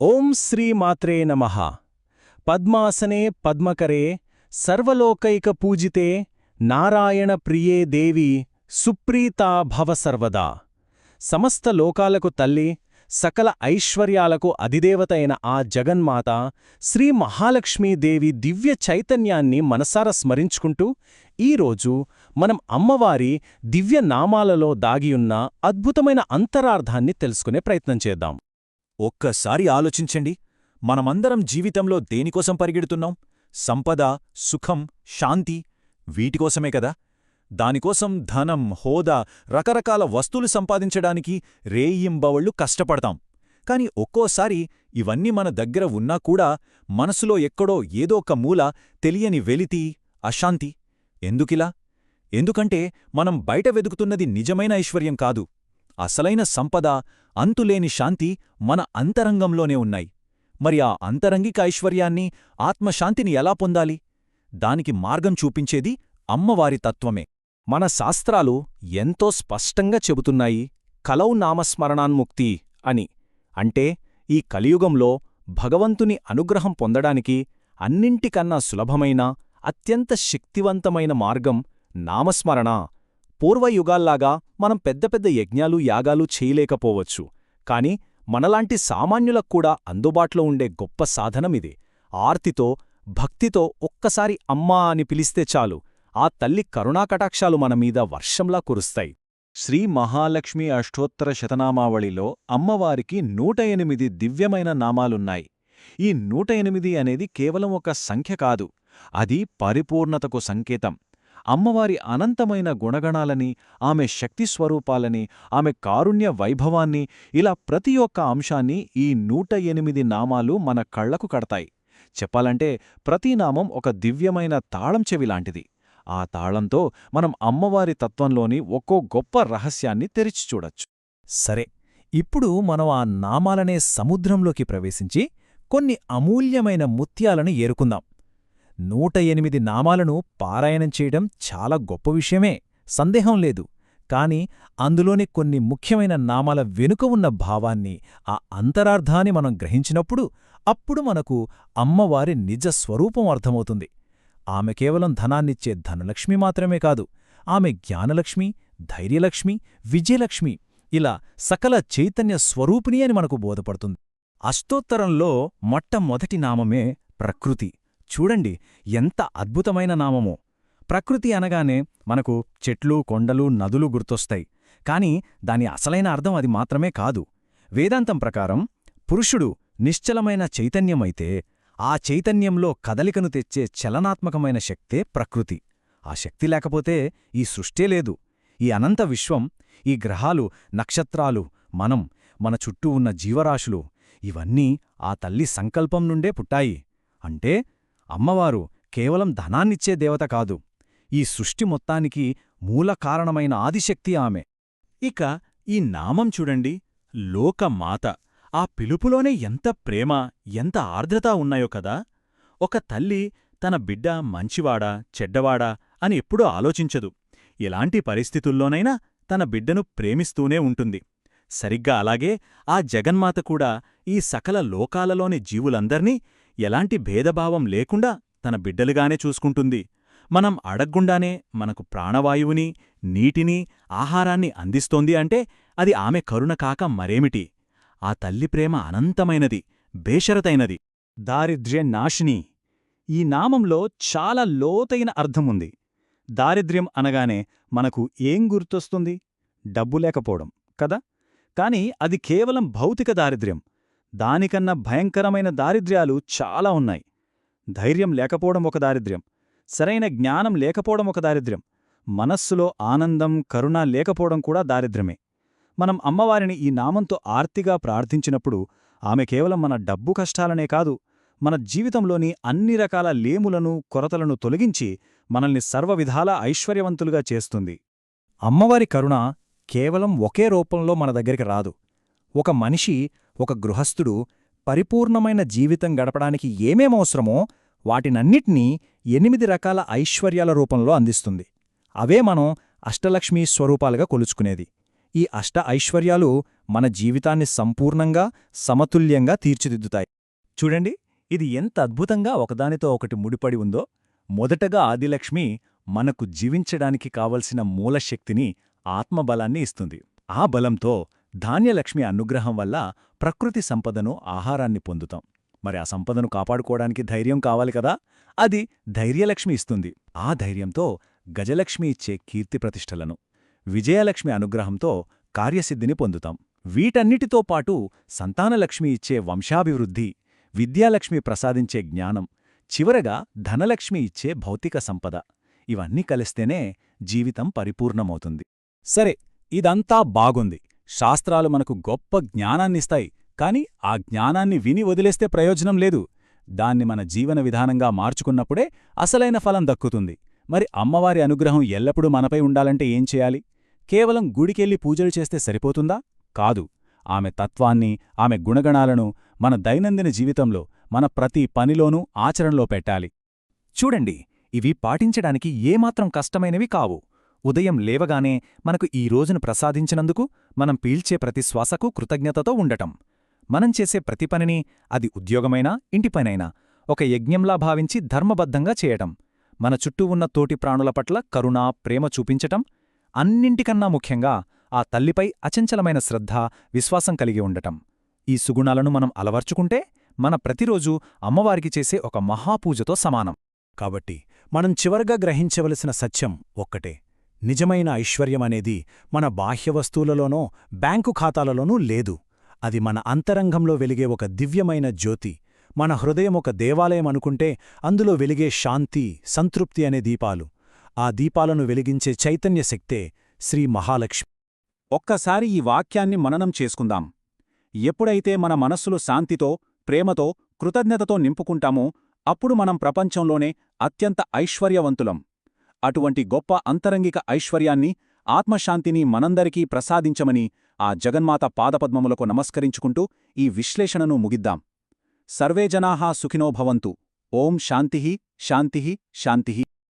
ఓం శ్రీమాత్రే నమ. పద్మాసనే పద్మకరే సర్వలోకైక పూజితే నారాయణ ప్రియే దేవి సుప్రీతా భవ సర్వదా. సమస్త లోకాలకు తల్లి సకల ఐశ్వర్యాలకు అధిదేవత అయిన ఆ జగన్మాత శ్రీ మహాలక్ష్మీదేవి దివ్య చైతన్యాన్ని మనసార స్మరించుకుంటూ ఈరోజు మనం అమ్మవారి దివ్య నామాలలో దాగియున్న అద్భుతమైన అంతరార్థాన్ని తెలుసుకునే ప్రయత్నం చేద్దాం. ఒక్కసారి ఆలోచించండి. మనమందరం జీవితంలో దేనికోసం పరిగెడుతున్నాం? సంపద సుఖం శాంతి వీటికోసమే కదా? దానికోసం ధనం హోదా రకరకాల వస్తువులు సంపాదించడానికి రేయింబవళ్ళు కష్టపడతాం. కాని ఒక్కోసారి ఇవన్నీ మన దగ్గర ఉన్నా కూడా మనసులో ఎక్కడో ఏదో ఒక మూల తెలియని వెలితి అశాంతి. ఎందుకిలా? ఎందుకంటే మనం బయట వెదుకుతున్నది నిజమైన ఐశ్వర్యం కాదు. అసలైన సంపద అంతులేని శాంతి మన అంతరంగంలోనే ఉన్నాయి. మరి ఆ అంతరంగిక ఐశ్వర్యాన్ని ఆత్మశాంతిని ఎలా పొందాలి? దానికి మార్గం చూపించేది అమ్మవారి తత్వమే. మన శాస్త్రాలు ఎంతో స్పష్టంగా చెబుతున్నాయి కలౌ నామస్మరణాన్ముక్తి అని. అంటే ఈ కలియుగంలో భగవంతుని అనుగ్రహం పొందడానికి అన్నింటికన్నా సులభమైన అత్యంత శక్తివంతమైన మార్గం నామస్మరణ పూర్వయుగాల్లాగా మనం పెద్ద పెద్ద యజ్ఞాలు యాగాలు చేయలేకపోవచ్చు. కాని మనలాంటి సామాన్యులకు కూడా అందుబాటులో ఉండే గొప్ప సాధనమిది ఆర్తితో భక్తితో ఒక్కసారి అమ్మా అని పిలిస్తే చాలు. ఆ తల్లి కరుణాకటాక్షాలు మనమీద వర్షంలా కురుస్తాయి. శ్రీ మహాలక్ష్మి అష్టోత్తర శతనామావళిలో అమ్మవారికి నూట ఎనిమిది దివ్యమైన నామాలున్నాయి. ఈ నూట ఎనిమిది అనేది కేవలం ఒక సంఖ్య కాదు. అది పరిపూర్ణతకు సంకేతం. అమ్మవారి అనంతమైన గుణగణాలని ఆమె శక్తి స్వరూపాలని ఆమె కారుణ్య వైభవాన్ని ఇలా ప్రతి ఒక్క అంశాన్ని ఈ నూట ఎనిమిది నామాలు మన కళ్ళకు కడతాయి. చెప్పాలంటే ప్రతి నామం ఒక దివ్యమైన తాళం చెవిలాంటిది ఆ తాళంతో మనం అమ్మవారి తత్వంలోని ఒక్కో గొప్ప రహస్యాన్ని తెరిచి చూడొచ్చు. సరే ఇప్పుడు మనం ఆ నామాలనే సముద్రంలోకి ప్రవేశించి కొన్ని అమూల్యమైన ముత్యాలను ఏరుకుందాం. నూట ఎనిమిది నామాలను పారాయణం చేయడం చాలా గొప్ప విషయమే. సందేహం లేదు. కాని అందులోని కొన్ని ముఖ్యమైన నామాల వెనుక ఉన్న భావాన్ని ఆ అంతరార్థాన్ని మనం గ్రహించినప్పుడు అప్పుడు మనకు అమ్మవారి నిజ స్వరూపం అర్థమవుతుంది. ఆమె కేవలం ధనాన్నిచ్చే ధనలక్ష్మి మాత్రమే కాదు ఆమె జ్ఞానలక్ష్మి ధైర్యలక్ష్మి విజయలక్ష్మి ఇలా సకల చైతన్య స్వరూపిణి అని మనకు బోధపడుతుంది. అష్టోత్తరంలో మొట్టమొదటి నామమే ప్రకృతి. చూడండి ఎంత అద్భుతమైన నామమో. ప్రకృతి అనగానే మనకు చెట్లు కొండలు నదులు గుర్తొస్తాయి. కాని దాని అసలైన అర్థం అది మాత్రమే కాదు. వేదాంతం ప్రకారం పురుషుడు నిశ్చలమైన చైతన్యమైతే ఆ చైతన్యంలో కదలికను తెచ్చే చలనాత్మకమైన శక్తే ప్రకృతి. ఆ శక్తి లేకపోతే ఈ సృష్టే లేదు. ఈ అనంత విశ్వం ఈ గ్రహాలు నక్షత్రాలు మనం మన చుట్టూ ఉన్న జీవరాశులు ఇవన్నీ ఆ తల్లి సంకల్పం నుండే పుట్టాయి. అంటే అమ్మవారు కేవలం ధనాన్నిచ్చే దేవత కాదు ఈ సృష్టి మొత్తానికి మూల కారణమైన ఆదిశక్తి ఆమె. ఇక ఈ నామం చూడండి లోకమాత. ఆ పిలుపులోనే ఎంత ప్రేమ ఎంత ఆర్ద్రత ఉన్నాయో కదా. ఒక తల్లి తన బిడ్డ మంచివాడా చెడ్డవాడా అని ఎప్పుడూ ఆలోచించదు. ఎలాంటి పరిస్థితుల్లోనైనా తన బిడ్డను ప్రేమిస్తూనే ఉంటుంది. సరిగ్గా అలాగే ఆ జగన్మాత కూడా ఈ సకల లోకాలలోని జీవులందర్నీ ఎలాంటి భేదభావం లేకుండా తన బిడ్డలుగానే చూసుకుంటుంది. మనం అడగ్గుండానే మనకు ప్రాణవాయువుని నీటిని ఆహారాన్ని అందిస్తోంది అంటే అది ఆమె కరుణ కాక మరేమిటి? ఆ తల్లి ప్రేమ అనంతమైనది బేషరతైనది. దారిద్ర్య నాశిని. ఈ నామంలో చాలా లోతైన అర్థముంది. దారిద్ర్యం అనగానే మనకు ఏం గుర్తొస్తుంది? డబ్బు లేకపోవడం కదా? కాని అది కేవలం భౌతిక దారిద్ర్యం. దానికన్నా భయంకరమైన దారిద్ర్యాలు చాలా ఉన్నాయి. ధైర్యం లేకపోవడం ఒక దారిద్ర్యం. సరైన జ్ఞానం లేకపోవడం ఒక దారిద్ర్యం. మనస్సులో ఆనందం కరుణ లేకపోవడం కూడా దారిద్ర్యమే. మనం అమ్మవారిని ఈ నామంతో ఆర్తిగా ప్రార్థించినప్పుడు ఆమె కేవలం మన డబ్బు కష్టాలనే కాదు మన జీవితంలోని అన్ని రకాల లేములను కొరతలను తొలగించి మనల్ని సర్వవిధాలా ఐశ్వర్యవంతులుగా చేస్తుంది. అమ్మవారి కరుణ కేవలం ఒకే రూపంలో మన దగ్గరికి రాదు. ఒక మనిషి ఒక గృహస్థుడు పరిపూర్ణమైన జీవితం గడపడానికి ఏమేమవసరమో వాటినన్నిటినీ ఎనిమిది రకాల ఐశ్వర్యాల రూపంలో అందిస్తుంది. అవే మనం అష్టలక్ష్మీ స్వరూపాలుగా కొలుచుకునేది. ఈ అష్ట ఐశ్వర్యాలు మన జీవితాన్ని సంపూర్ణంగా సమతుల్యంగా తీర్చిదిద్దుతాయి. చూడండి ఇది ఎంత అద్భుతంగా ఒకదానితో ఒకటి ముడిపడి ఉందో. మొదటగా ఆదిలక్ష్మి మనకు జీవించడానికి కావలసిన మూలశక్తిని ఆత్మబలాన్ని ఇస్తుంది. ఆ బలంతో ధాన్యలక్ష్మి అనుగ్రహం వల్ల ప్రకృతి సంపదను ఆహారాన్ని పొందుతాం. మరి ఆ సంపదను కాపాడుకోవడానికి ధైర్యం కావాలి కదా? అది ధైర్యలక్ష్మి ఇస్తుంది. ఆ ధైర్యంతో గజలక్ష్మి ఇచ్చే కీర్తి ప్రతిష్టలను విజయలక్ష్మి అనుగ్రహంతో కార్యసిద్ధిని పొందుతాం. వీటన్నిటితో పాటు సంతానలక్ష్మి ఇచ్చే వంశాభివృద్ధి విద్యాలక్ష్మి ప్రసాదించే జ్ఞానం చివరగా ధనలక్ష్మి ఇచ్చే భౌతిక సంపద ఇవన్నీ కలిస్తేనే జీవితం పరిపూర్ణమవుతుంది. సరే ఇదంతా బాగుంది. శాస్త్రాలు మనకు గొప్ప జ్ఞానాన్నిస్తాయి కాని ఆ జ్ఞానాన్ని విని వదిలేస్తే ప్రయోజనం లేదు. దాన్ని మన జీవన విధానంగా మార్చుకున్నప్పుడే అసలైన ఫలం దక్కుతుంది. మరి అమ్మవారి అనుగ్రహం ఎల్లప్పుడూ మనపై ఉండాలంటే ఏం చేయాలి? కేవలం గుడికెళ్ళి పూజలు చేస్తే సరిపోతుందా? కాదు. ఆమె తత్వాన్ని ఆమె గుణగణాలను మన దైనందిన జీవితంలో మన ప్రతి పనిలోనూ ఆచరణలో పెట్టాలి. చూడండి ఇవి పాటించడానికి ఏమాత్రం కష్టమైనవి కావు. ఉదయం లేవగానే మనకు ఈ రోజును ప్రసాదించినందుకు మనం పీల్చే ప్రతి శ్వాసకు కృతజ్ఞతతో ఉండటం. మనం చేసే ప్రతి పనిని అది ఉద్యోగమైనా ఇంటిపనైనా ఒక యజ్ఞంలా భావించి ధర్మబద్ధంగా చేయటం. మన చుట్టూ ఉన్న తోటి ప్రాణుల పట్ల కరుణ ప్రేమ చూపించటం అన్నింటికన్నా ముఖ్యంగా ఆ తల్లిపై అచంచలమైన శ్రద్ధ విశ్వాసం కలిగి ఉండటం. ఈ సుగుణాలను మనం అలవర్చుకుంటే మన ప్రతిరోజూ అమ్మవారికి చేసే ఒక మహాపూజతో సమానం. కాబట్టి మనం చివరగా గ్రహించవలసిన సత్యం ఒక్కటే. నిజమైన ఐశ్వర్యమనేది మన బాహ్య వస్తువులలోనో బ్యాంకు ఖాతాలలోనూ లేదు. అది మన అంతరంగంలో వెలిగే ఒక దివ్యమైన జ్యోతి. మన హృదయం ఒక దేవాలయం అనుకుంటే అందులో వెలిగే శాంతి సంతృప్తి అనే దీపాలు. ఆ దీపాలను వెలిగించే చైతన్య శక్తే శ్రీ మహాలక్ష్మి. ఒక్కసారి ఈ వాక్యాన్ని మననం చేసుకుందాం. ఎప్పుడైతే మన మనస్సులు శాంతితో ప్రేమతో కృతజ్ఞతతో నింపుకుంటామో అప్పుడు మనం ప్రపంచంలోనే అత్యంత ఐశ్వర్యవంతులం. అటువంటి గొప్ప అంతరంగిక ఐశ్వర్యాన్ని ఆత్మశాంతిని మనందరికీ ప్రసాదించమని ఆ జగన్మాత పాదపద్మములకు నమస్కరించుకుంటూ ఈ విశ్లేషణను ముగిద్దాం. సర్వే జనాహా సుఖినోభవంతు ఓం శాంతి శాంతి శాంతి.